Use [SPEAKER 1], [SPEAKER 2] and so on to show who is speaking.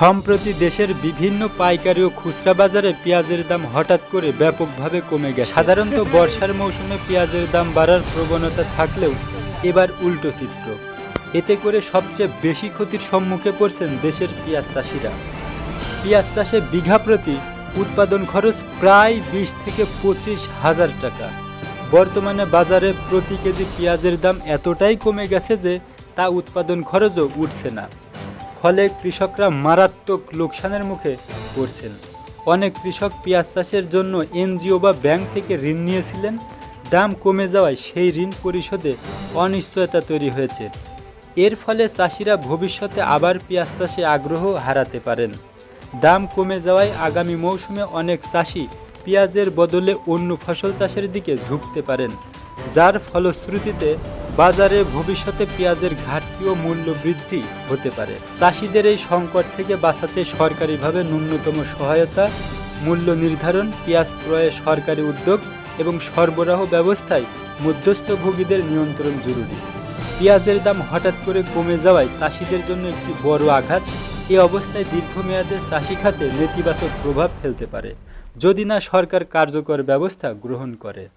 [SPEAKER 1] সম্প্রতি দেশের বিভিন্ন পাইকারি ও খুচরা বাজারে পেঁয়াজের দাম হঠাৎ করে ব্যাপকভাবে কমে গেছে। সাধারণত বর্ষার মৌসুমে পেঁয়াজের দাম বাড়ার প্রবণতা থাকলেও এবার উল্টো চিত্র। এতে করে সবচেয়ে বেশি ক্ষতির সম্মুখে পড়ছেন দেশের পেঁয়াজ চাষিরা। পেঁয়াজ চাষে বিঘা প্রতি উৎপাদন খরচ প্রায় বিশ থেকে পঁচিশ হাজার টাকা। বর্তমানে বাজারে প্রতি কেজি পেঁয়াজের দাম এতটাই কমে গেছে যে তা উৎপাদন খরচও উঠছে না। ফলে কৃষকরা মারাত্মক লোকসানের মুখে পড়ছেন। অনেক কৃষক পেঁয়াজ চাষের জন্য এনজিও বা ব্যাংক থেকে ঋণ নিয়েছিলেন। দাম কমে যাওয়ায় সেই ঋণ পরিশোধে অনিশ্চয়তা তৈরি হয়েছে। এর ফলে চাষিরা ভবিষ্যতে আবার পেঁয়াজ চাষে আগ্রহ হারাতে পারেন। দাম কমে যাওয়ায় আগামী মৌসুমে অনেক চাষি পেঁয়াজের বদলে অন্য ফসল চাষের দিকে ঝুঁকতে পারেন, যার ফলশ্রুতিতে বাজারে ভবিষ্যতে পেঁয়াজের ঘাটতি ও মূল্য বৃদ্ধি হতে পারে। চাষিদের এই সংকট থেকে বাঁচাতে সরকারিভাবে ন্যূনতম সহায়তা, মূল্য নির্ধারণ, পেঁয়াজ ক্রয়ে সরকারি উদ্যোগ এবং সরবরাহ ব্যবস্থায় মধ্যস্থভোগীদের নিয়ন্ত্রণ জরুরি। পেঁয়াজের দাম হঠাৎ করে কমে যাওয়ায় চাষিদের জন্য একটি বড় আঘাত। এ অবস্থায় দীর্ঘমেয়াদে চাষি খাতে নেতিবাচক প্রভাব ফেলতে পারে। যদি না সরকার কার্যকর ব্যবস্থা গ্রহণ করে।